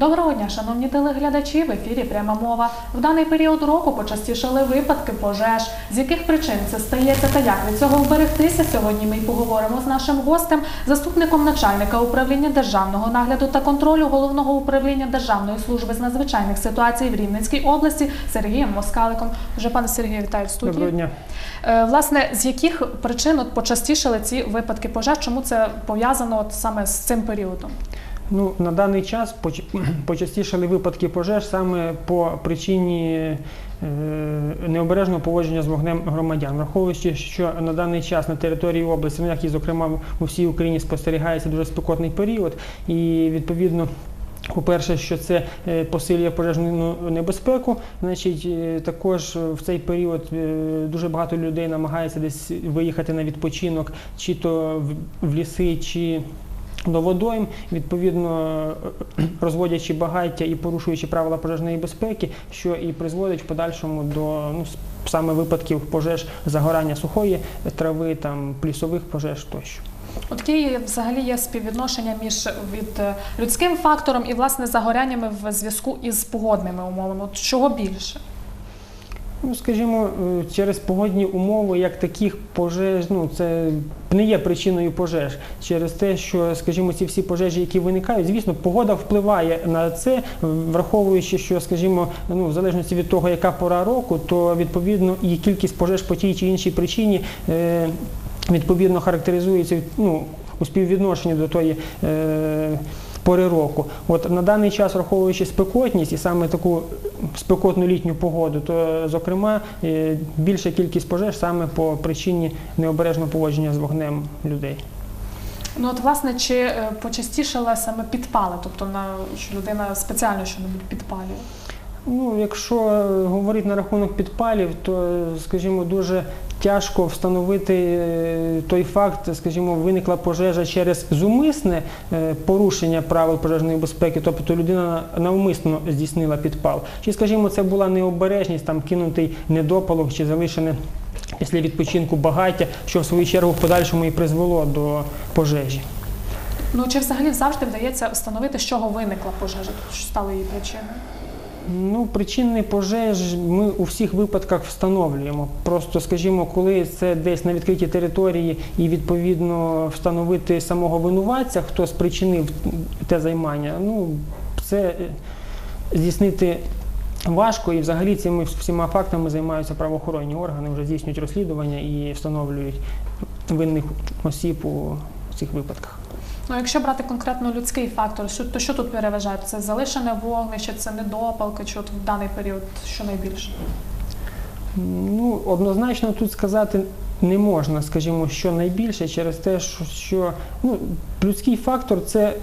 Доброго дня, шановні телеглядачі. В ефірі пряма мова. В даний період року почастішали випадки пожеж. З яких причин це стається та як від цього вберегтися? Сьогодні ми й поговоримо з нашим гостем, заступником начальника управління державного нагляду та контролю головного управління Державної служби з надзвичайних ситуацій в Рівненській області Сергієм Москаликом. Вже пане Сергію, вітаю в студії. Доброго дня. Е, Власне, з яких причин от почастішали ці випадки пожеж? Чому це пов'язано от саме з цим періодом? Ну, на даний час поч- почастішали випадки пожеж саме по причині е, необережного поводження з вогнем громадян, враховуючи, що на даний час на території області, ну як і зокрема у всій Україні спостерігається дуже спекотний період, і відповідно. По-перше, що це е, посилює пожежну небезпеку, значить, е, також в цей період дуже багато людей намагається десь виїхати на відпочинок, чи то в ліси, чи до водойм, відповідно е, розводячи багаття і порушуючи правила пожежної безпеки, що і призводить в подальшому до ну, саме випадків пожеж загорання сухої трави, там плісових пожеж тощо. От які взагалі є співвідношення між від е, людським фактором і власне загоряннями в зв'язку із погодними умовами? От чого більше? Ну, скажімо, е, через погодні умови, як таких пожеж, ну це не є причиною пожеж. Через те, що, скажімо, ці всі пожежі, які виникають, звісно, погода впливає на це, враховуючи, що, скажімо, ну в залежності від того, яка пора року, то відповідно і кількість пожеж по тій чи іншій причині е, відповідно характеризується ну, у співвідношенні до тої. Е, Пори року, от на даний час, враховуючи спекотність і саме таку спекотну літню погоду, то зокрема більша кількість пожеж саме по причині необережного поводження з вогнем людей. Ну от власне чи е, почастішали саме підпали, тобто на що людина спеціально щось підпалює? Ну, якщо е, говорити на рахунок підпалів, то, е, скажімо, дуже тяжко встановити е, той факт, скажімо, виникла пожежа через зумисне е, порушення правил пожежної безпеки, тобто людина навмисно здійснила підпал. Чи, скажімо, це була необережність, там кинутий недопалок чи залишене після відпочинку багаття, що в свою чергу в подальшому і призвело до пожежі. Ну чи взагалі завжди вдається встановити, з чого виникла пожежа, що стало її причиною? Ну, причини пожеж ми у всіх випадках встановлюємо. Просто, скажімо, коли це десь на відкритій території і відповідно встановити самого винуватця, хто спричинив те займання, ну це е, здійснити важко, і взагалі цими всіма фактами займаються правоохоронні органи, вже здійснюють розслідування і встановлюють винних осіб у цих випадках. Ну, якщо брати конкретно людський фактор, то що тут переважає? Це залишене вогнище, це недопалки, чи от в даний період що найбільше? Ну, однозначно тут сказати не можна, скажімо, що найбільше через те, що ну, людський фактор це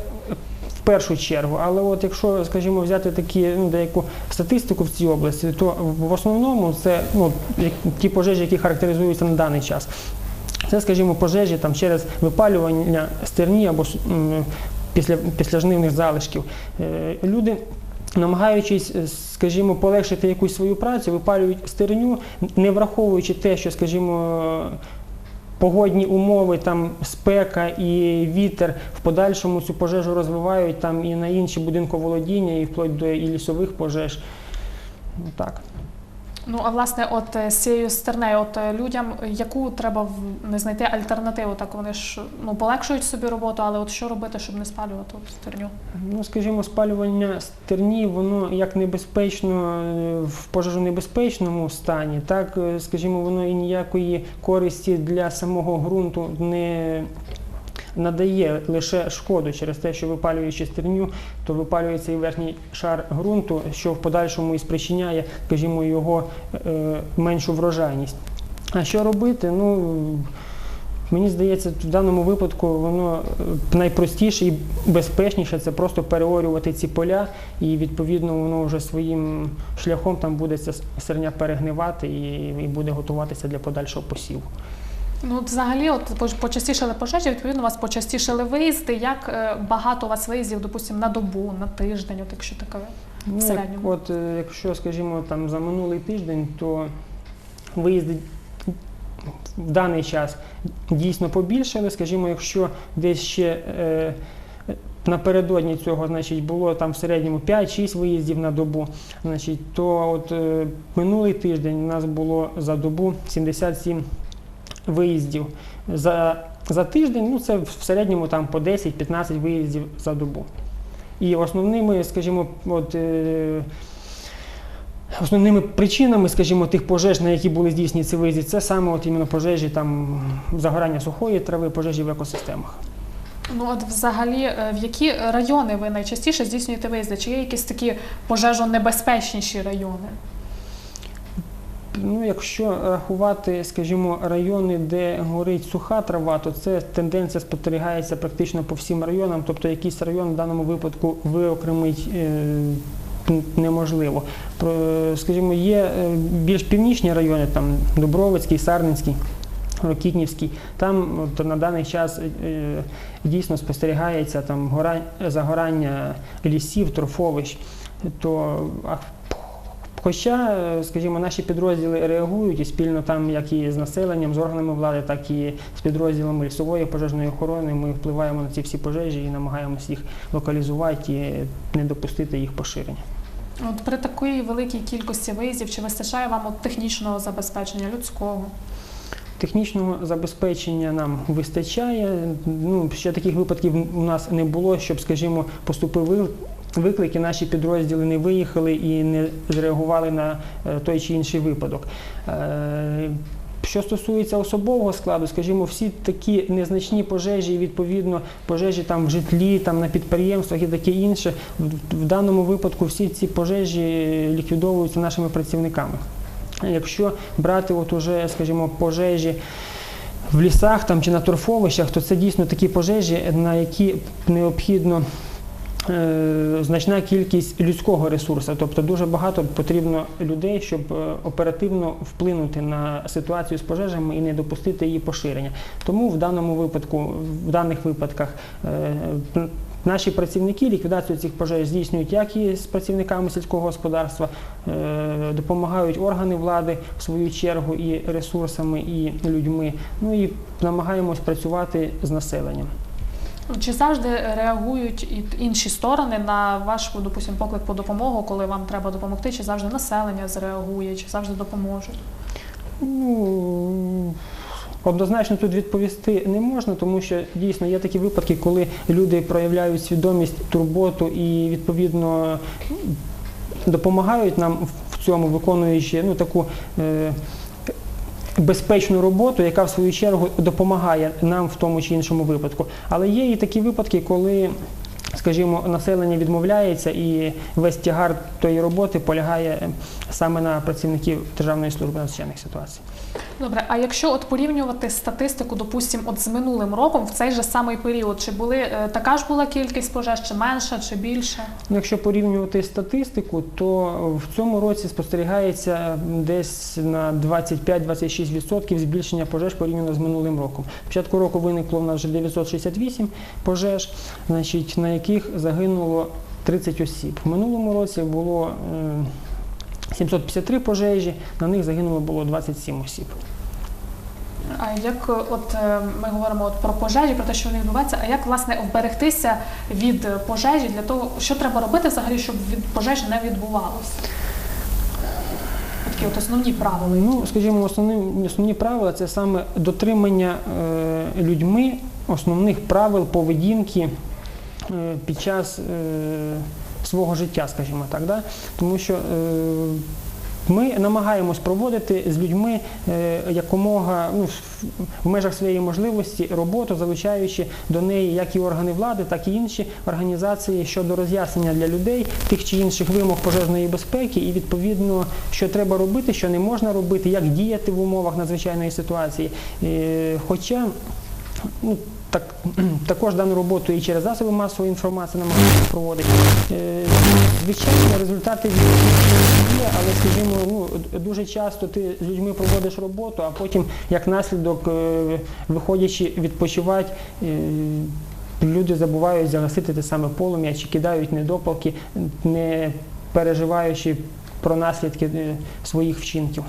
в першу чергу. Але от якщо, скажімо, взяти такі ну, деяку статистику в цій області, то в основному це ну, ті пожежі, які характеризуються на даний час. Це, скажімо, пожежі там, через випалювання стерні або після, післяжнивних залишків. Е, Люди, намагаючись, е, скажімо, полегшити якусь свою працю, випалюють стерню, не враховуючи те, що, скажімо, погодні умови, там спека і вітер в подальшому цю пожежу розвивають там і на інші будинковолодіння, і вплоть до і лісових пожеж. Ну, так. Ну а власне, от е, з цією стернею, от е, людям, яку треба не знайти альтернативу, так вони ж ну полегшують собі роботу, але от що робити, щоб не спалювати от стерню? Ну, скажімо, спалювання стерні, воно як небезпечно е, в пожежонебезпечному стані, так, скажімо, воно і ніякої користі для самого ґрунту не надає лише шкоду через те, що випалюючи стерню, то випалюється і верхній шар ґрунту, що в подальшому і спричиняє, скажімо, його е, меншу врожайність. А що робити? Ну, Мені здається, в даному випадку воно е, найпростіше і безпечніше це просто переорювати ці поля, і відповідно воно вже своїм шляхом там буде ця серня перегнивати і буде готуватися для подальшого посіву. Ну, взагалі, от почастішали пожежі, відповідно, у вас почастішали виїзди. Як е, багато у вас виїздів, допустимо, на добу, на тиждень, от якщо таке? Ну, як, середньому. от е, якщо, скажімо, там за минулий тиждень, то виїзди в даний час дійсно побільшали. Скажімо, якщо десь ще е, Напередодні цього, значить, було там в середньому 5-6 виїздів на добу. Значить, то от е, минулий тиждень у нас було за добу 77 виїздів. За, за тиждень ну, це в середньому там по 10-15 виїздів за добу. І основними, скажімо, от, е, основними причинами, скажімо, тих пожеж, на які були здійснені ці виїзди, це саме от іменно пожежі там загорання сухої трави, пожежі в екосистемах. Ну от взагалі, е, в які райони ви найчастіше здійснюєте виїзди? Чи є якісь такі пожежонебезпечніші райони? Ну, якщо рахувати, скажімо, райони, де горить суха трава, то це тенденція спостерігається практично по всім районам. Тобто якийсь район в даному випадку виокремить е, неможливо. Скажімо, є е, більш північні райони, там Дубровицький, Сарненський. Рокітнівський, там от, на даний час е, дійсно спостерігається там гора, загорання лісів, торфовищ. То Хоча, е, скажімо, наші підрозділи реагують і спільно там, як і з населенням, з органами влади, так і з підрозділами лісової пожежної охорони, ми впливаємо на ці всі пожежі і намагаємося їх локалізувати і не допустити їх поширення. От при такій великій кількості виїздів чи вистачає вам от технічного забезпечення людського? Технічного забезпечення нам вистачає. Ну, ще таких випадків у нас не було, щоб, скажімо, поступив ви- виклик, і наші підрозділи не виїхали і не зреагували на е, той чи інший випадок. Е, Що стосується особового складу, скажімо, всі такі незначні пожежі, відповідно, пожежі там в житлі, там на підприємствах і таке інше, в, даному випадку всі ці пожежі ліквідовуються нашими працівниками. Якщо брати от уже, скажімо, пожежі в лісах там, чи на торфовищах, то це дійсно такі пожежі, на які необхідно значна кількість людського ресурсу. Тобто дуже багато потрібно людей, щоб е, оперативно вплинути на ситуацію з пожежами і не допустити її поширення. Тому в даному випадку, в даних випадках, е, Наші працівники ліквідацію цих пожеж здійснюють як і з працівниками сільського господарства, е, допомагають органи влади в свою чергу і ресурсами, і людьми. Ну і намагаємось працювати з населенням. Чи завжди реагують інші сторони на ваш, допустим, поклик по допомогу, коли вам треба допомогти? Чи завжди населення зреагує, чи завжди допоможуть? Ну однозначно тут відповісти не можна, тому що дійсно є такі випадки, коли люди проявляють свідомість, турботу і відповідно допомагають нам в цьому, виконуючи ну таку. Е, Безпечну роботу, яка в свою чергу допомагає нам в тому чи іншому випадку. Але є і такі випадки, коли, скажімо, населення відмовляється і весь тягар тої роботи полягає саме на працівників Державної служби надзвичайних ситуацій. Добре, а якщо от порівнювати статистику, допустим, от з минулим роком в цей же самий період, чи були е, така ж була кількість пожеж, чи менша, чи більше? Ну, Якщо порівнювати статистику, то в цьому році спостерігається десь на 25-26% збільшення пожеж порівняно з минулим роком. Початку року виникло в нас вже 968 пожеж, значить, на яких загинуло 30 осіб. В минулому році було е, 753 пожежі, на них загинуло було 27 осіб. А як е, от е, ми говоримо от про пожежі, про те, що вони відбуваються, а як власне вберегтися від пожежі для того, що треба робити взагалі, щоб від пожежі не відбувалося? Такі от основні правила. Ну, скажімо, основні, основні правила це саме дотримання е, людьми основних правил поведінки е, під час е, свого життя, скажімо так. Да? Тому що е, ми намагаємось проводити з людьми е, якомога ну, в- межах своєї можливості роботу, залучаючи до неї як і органи влади, так і інші організації щодо роз'яснення для людей тих чи інших вимог пожежної безпеки і відповідно, що треба робити, що не можна робити, як діяти в умовах надзвичайної ситуації. Е, Хоча ну, так, також дану роботу і через засоби масової інформації намагаємося проводити. Е, Звичайно, результати є, але скажімо, ну, дуже часто ти з людьми проводиш роботу, а потім, як наслідок, е, виходячи відпочивати, е, люди забувають загасити те саме полум'я чи кидають недопалки, не переживаючи про наслідки своїх вчинків.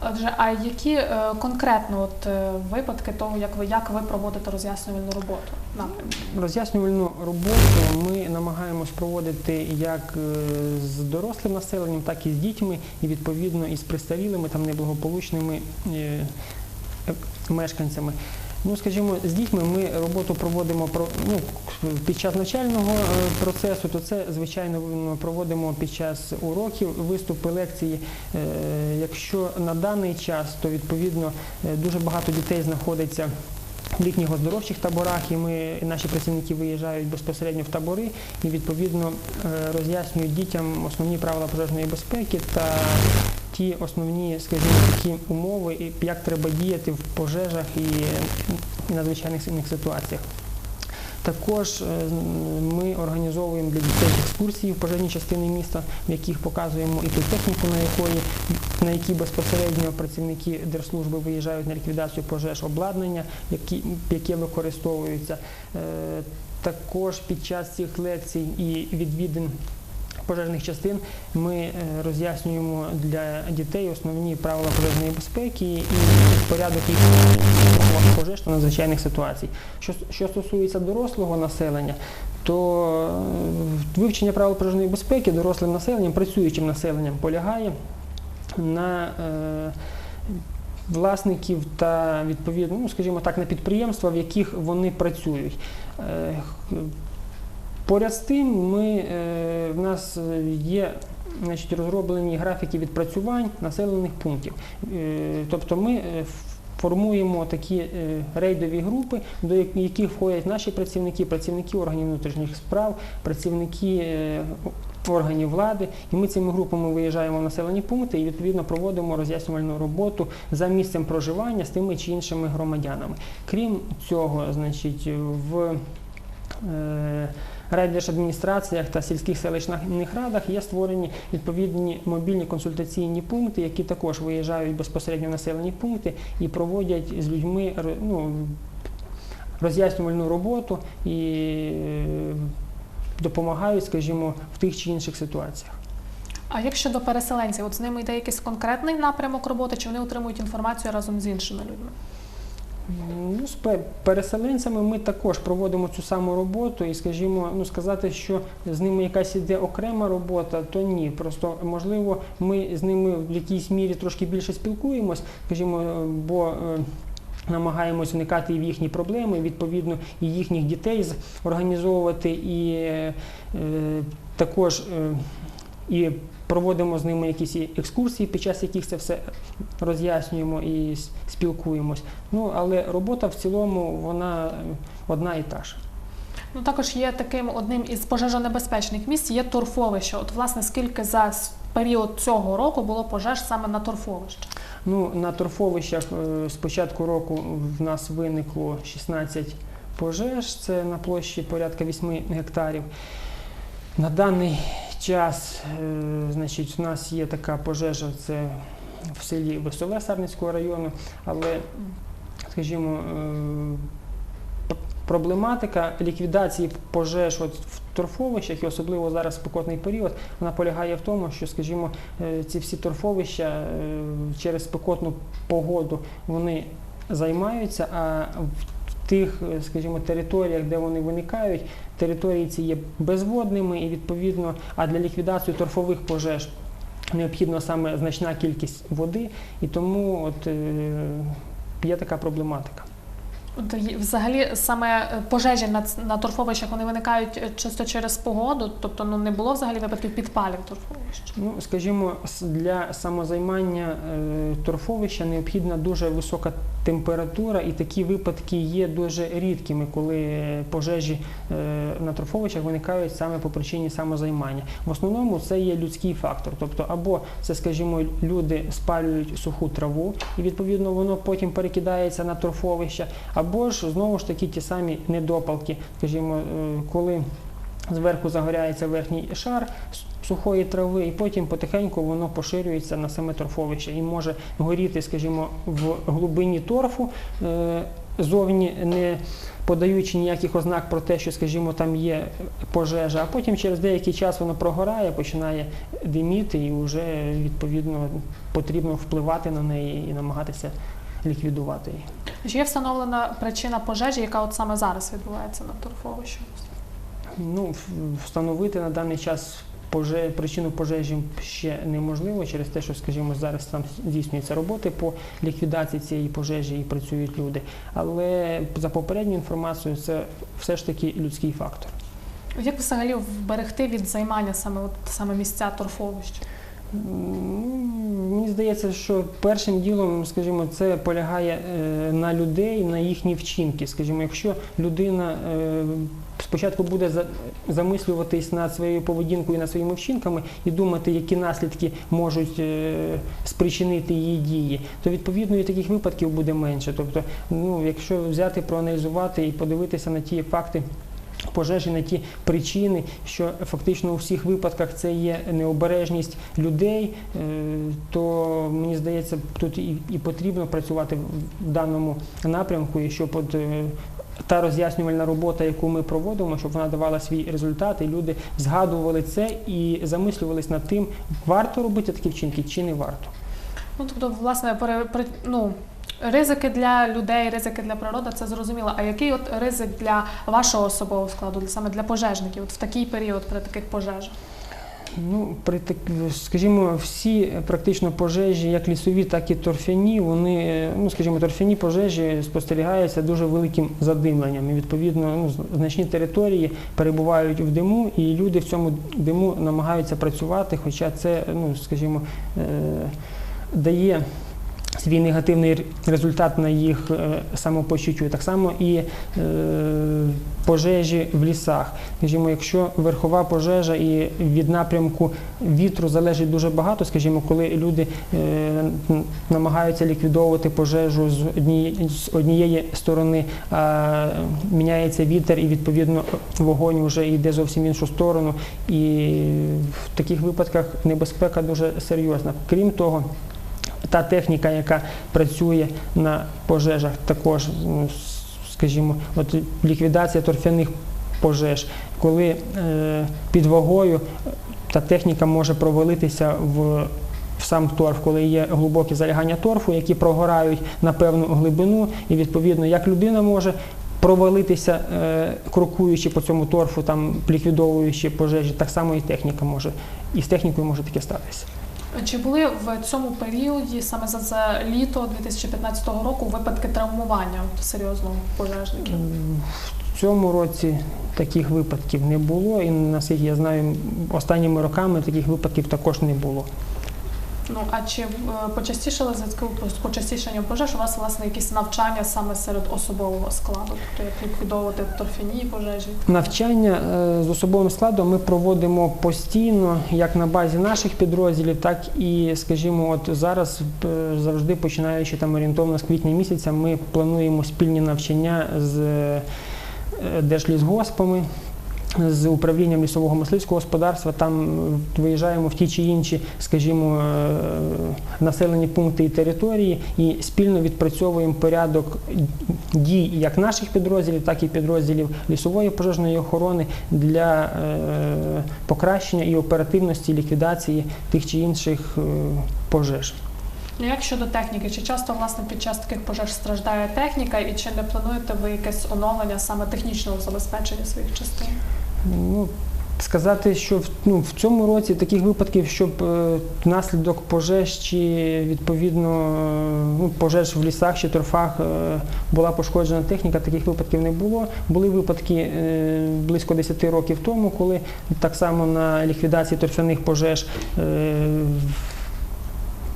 Отже, а які е, конкретно от е, випадки того, як ви як ви проводите роз'яснювальну роботу? напрямку? Роз'яснювальну роботу ми намагаємось проводити як е, з дорослим населенням, так і з дітьми, і відповідно із престарілими, там неблагополучними е, е, мешканцями. Ну, скажімо, з дітьми ми роботу проводимо ну, під час навчального е, процесу, то це звичайно проводимо під час уроків, виступи, лекції. Е, Якщо на даний час, то відповідно е, дуже багато дітей знаходиться в літніх оздоровчих таборах, і ми, наші працівники виїжджають безпосередньо в табори і відповідно роз'яснюють дітям основні правила пожежної безпеки та ті основні, скажімо, такі умови, як треба діяти в пожежах і надзвичайних сильних ситуаціях. Також е, ми організовуємо для дітей екскурсії в пожежні частини міста, в яких показуємо і ту техніку, на якої на якій безпосередньо працівники держслужби виїжджають на ліквідацію пожеж, обладнання, які, яке використовується. Е, Також під час цих лекцій і відвідин пожежних частин ми е, роз'яснюємо для дітей основні правила пожежної безпеки і порядок їх пожеж та надзвичайних ситуацій. Що, що стосується дорослого населення, то е, вивчення правил пожежної безпеки дорослим населенням, працюючим населенням полягає на е, власників та відповідно, ну скажімо так, на підприємства, в яких вони працюють. Поряд з тим, ми, е, в нас е, є значить, розроблені графіки відпрацювань населених пунктів. Е, Тобто ми формуємо такі рейдові групи, до яких входять наші працівники, працівники органів внутрішніх справ, працівники органів влади. І ми цими групами виїжджаємо в населені пункти і відповідно проводимо роз'яснювальну роботу за місцем проживання з тими чи іншими громадянами. Крім цього, значить, в райдержадміністраціях та сільських селищних радах є створені відповідні мобільні консультаційні пункти, які також виїжджають безпосередньо в населені пункти і проводять з людьми ну, роз'яснювальну роботу і е, допомагають, скажімо, в тих чи інших ситуаціях. А як щодо переселенців, от з ними йде якийсь конкретний напрямок роботи, чи вони отримують інформацію разом з іншими людьми? Ну, з пе- переселенцями ми також проводимо цю саму роботу, і скажімо, ну сказати, що з ними якась іде окрема робота, то ні. Просто можливо, ми з ними в якійсь мірі трошки більше спілкуємось, скажімо, е, бо. е, Намагаємось уникати і в їхні проблеми, відповідно, і їхніх дітей організовувати, і е, також е, і проводимо з ними якісь екскурсії, під час яких це все роз'яснюємо і спілкуємось. Ну, але робота в цілому вона е, одна і та ж. Ну також є таким одним із пожежонебезпечних місць є торфовище. От власне скільки за період цього року було пожеж саме на торфовищі? Ну, на торфовищах е, з початку року в нас виникло 16 пожеж, це на площі порядка 8 гектарів. На даний час, е, значить, у нас є така пожежа, це в селі Веселе Сарницького району, але, скажімо, е, проблематика ліквідації пожеж от в торфовищах, і особливо зараз спекотний період, вона полягає в тому, що, скажімо, е, ці всі торфовища через спекотну погоду вони займаються, а тих, е, скажімо, територіях, де вони виникають, території ці є безводними і відповідно, а для ліквідації торфових пожеж необхідна саме значна кількість води, і тому от, е, є така проблематика. Взагалі саме е, пожежі на, на торфовищах вони виникають е, часто через погоду, тобто ну не було взагалі випадків підпалів торфовищ. Ну, скажімо, для самозаймання е, торфовища необхідна дуже висока температура, і такі випадки є дуже рідкими, коли пожежі на торфовищах виникають саме по причині самозаймання. В основному це є людський фактор. Тобто, або це, скажімо, люди спалюють суху траву, і відповідно воно потім перекидається на торфовища, ж знову ж таки ті самі недопалки, скажімо, е, коли зверху загоряється верхній шар сухої трави, і потім потихеньку воно поширюється на саме торфовище. І може горіти, скажімо, в глибині торфу, е, зовні не подаючи ніяких ознак про те, що, скажімо, там є пожежа, а потім через деякий час воно прогорає, починає диміти, і вже відповідно потрібно впливати на неї і намагатися ліквідувати її. Чи є встановлена причина пожежі, яка от саме зараз відбувається на торфовищі? Ну, встановити на даний час поже... причину пожежі ще неможливо через те, що, скажімо, зараз там здійснюються роботи по ліквідації цієї пожежі і працюють люди. Але за попередньою інформацією, це все ж таки людський фактор. Як взагалі вберегти від займання саме от саме місця торфовища? Мені здається, що першим ділом, скажімо, це полягає е, на людей, на їхні вчинки. Скажімо, якщо людина е, спочатку буде замислюватись над своєю поведінкою, над своїми вчинками і думати, які наслідки можуть е, спричинити її дії, то відповідно і таких випадків буде менше. Тобто, ну, якщо взяти, проаналізувати і подивитися на ті факти. Пожежі на ті причини, що фактично у всіх випадках це є необережність людей, е, то мені здається, тут і, потрібно працювати в даному напрямку, і щоб от, е, та роз'яснювальна робота, яку ми проводимо, щоб вона давала свій результат, і люди згадували це і замислювались над тим, варто робити такі вчинки чи не варто. Ну тобто, власне, пере, ну, ризики для людей, ризики для природи, це зрозуміло. А який от ризик для вашого особового складу, саме для пожежників, от в такий період при таких пожежах? Ну, при так, скажімо, всі практично пожежі, як лісові, так і торфяні, вони, ну скажімо, торфяні пожежі спостерігаються дуже великим задимленням. І відповідно, ну, значні території перебувають в диму, і люди в цьому диму намагаються працювати, хоча це, ну, скажімо, е, дає. Свій негативний результат на їх е, самопочуттю. Так само і е, пожежі в лісах. Скажімо, якщо верхова пожежа і від напрямку вітру залежить дуже багато, скажімо, коли люди е, намагаються ліквідовувати пожежу з однієї, з однієї сторони, а міняється вітер, і відповідно вогонь вже йде зовсім в іншу сторону. І в таких випадках небезпека дуже серйозна. Крім того, та техніка, яка працює на пожежах, також, скажімо, от ліквідація торфяних пожеж, коли е, під вагою та техніка може провалитися в, в сам торф, коли є глибокі залягання торфу, які прогорають на певну глибину, і відповідно, як людина може. Провалитися, е, крокуючи по цьому торфу, там ліквідовуючи пожежі, так само і техніка може, і з технікою може таке статися. Чи були в цьому періоді, саме за, це літо 2015 року, випадки травмування серйозного пожежників? В цьому році таких випадків не було, і наскільки я знаю, останніми роками таких випадків також не було. Ну а чи е, почастішали зв'язку з почастішенням пожеж у вас власне якісь навчання саме серед особового складу, тобто як ліквідовувати торфяні пожежі? Навчання е, з особовим складом ми проводимо постійно, як на базі наших підрозділів, так і, скажімо, от зараз е, завжди починаючи там орієнтовно з квітня місяця, ми плануємо спільні навчання з держлісгоспами. З управлінням лісового мисливського господарства там виїжджаємо в ті чи інші, скажімо, е, населені пункти і території, і спільно відпрацьовуємо порядок дій як наших підрозділів, так і підрозділів лісової пожежної охорони для е, покращення і оперативності ліквідації тих чи інших е, пожеж. Ну, Як щодо техніки, чи часто власне під час таких пожеж страждає техніка, і чи не плануєте ви якесь оновлення саме технічного забезпечення своїх частин? Ну, сказати, що в, ну, в цьому році таких випадків, щоб е, внаслідок пожеж чи відповідно е, ну, пожеж в лісах чи торфах е, була пошкоджена техніка, таких випадків не було. Були випадки е, близько 10 років тому, коли так само на ліквідації торфяних пожеж. Е,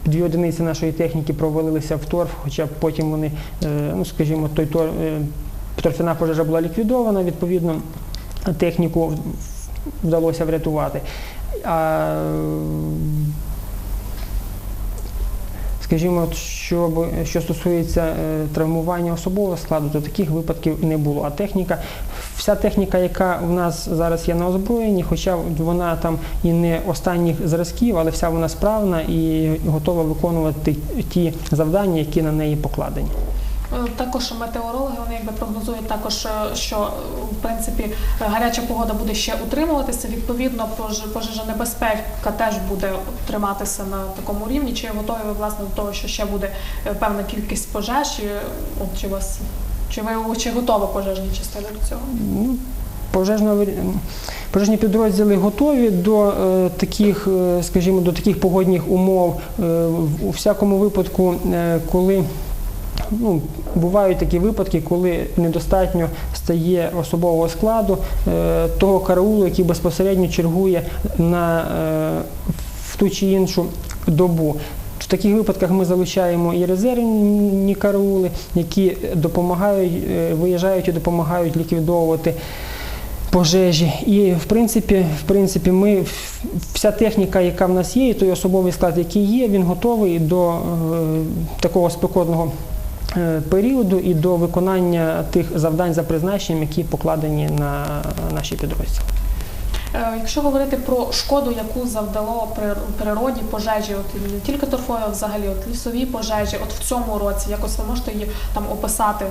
Дві одиниці нашої техніки провалилися в торф, хоча потім вони, е, ну скажімо, той тор, е, торфяна пожежа була ліквідована, відповідно, техніку вдалося врятувати. А, Скажімо, що, що стосується е, травмування особового складу, то таких випадків не було. А техніка, вся техніка, яка в нас зараз є на озброєнні, хоча вона там і не останніх зразків, але вся вона справна і готова виконувати ті завдання, які на неї покладені. Е, Також метеорологи вони якби прогнозують також, е, що е, в принципі гаряча погода буде ще утримуватися. Відповідно, пож- пожежонебезпека теж буде триматися на такому рівні. Чи готові ви власне до того, що ще буде певна кількість пожеж? От чи вас чи ви чи готова пожежні частини до цього? Ну, пожежно, пожежні підрозділи готові до е, таких, скажімо, до таких погодних умов. Е, у всякому випадку, е, коли ну, бувають такі випадки, коли недостатньо стає особового складу е, того караулу, який безпосередньо чергує на, е, в ту чи іншу добу. В таких випадках ми залучаємо і резервні караули, які допомагають, е, виїжджають і допомагають ліквідовувати пожежі. І в принципі, в принципі, ми вся техніка, яка в нас є, і той особовий склад, який є, він готовий до е, такого спекотного періоду і до виконання тих завдань за призначенням, які покладені на наші підрозділи. Е, Якщо говорити про шкоду, яку завдало при- природі пожежі, от не тільки торфові, а взагалі от лісові пожежі, от в цьому році, якось ви можете її там описати,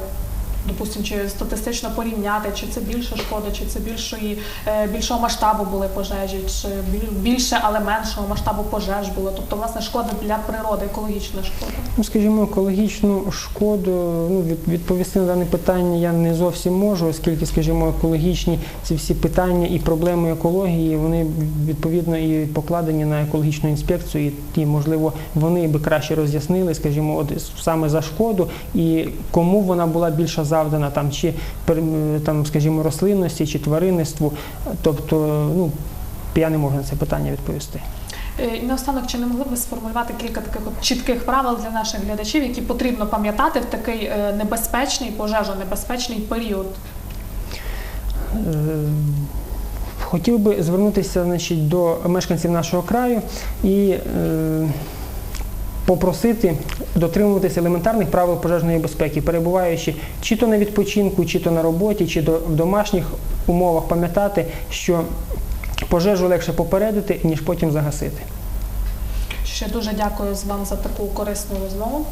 допустимо, чи статистично порівняти, чи це більша шкода, чи це більшої, е, більшого масштабу були пожежі, чи біль- більше, але меншого масштабу пожеж було. Тобто, власне, шкода для природи, екологічна шкода. Ну, скажімо, екологічну шкоду ну, відповісти на дане питання я не зовсім можу, оскільки, скажімо, екологічні ці всі питання і проблеми екології, вони відповідно і покладені на екологічну інспекцію, і, і можливо вони би краще роз'яснили, скажімо, от саме за шкоду і кому вона була більше завдана, там чи там, скажімо, рослинності чи тваринництву. Тобто, ну я не можу на це питання відповісти. Е, І наостанок, чи не могли б ви сформулювати кілька таких от чітких правил для наших глядачів, які потрібно пам'ятати в такий е, небезпечний, пожежонебезпечний період? Е, Хотів би звернутися значить, до мешканців нашого краю і е, попросити дотримуватися елементарних правил пожежної безпеки, перебуваючи чи то на відпочинку, чи то на роботі, чи в домашніх умовах, пам'ятати, що пожежу легше попередити, ніж потім загасити. Ще дуже дякую вам за таку корисну розмову.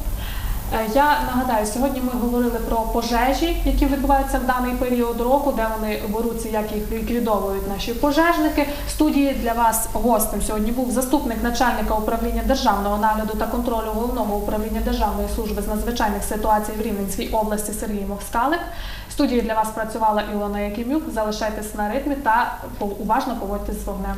Е, Я нагадаю, сьогодні ми говорили про пожежі, які відбуваються в даний період року, де вони беруться, як їх ліквідовують наші пожежники. В студії для вас гостем сьогодні був заступник начальника управління державного нагляду та контролю головного управління Державної служби з надзвичайних ситуацій в Рівненській області Сергій Мовскалик. В студії для вас працювала Ілона Якимюк. Залишайтесь на ритмі та уважно поводьтесь з вогнем.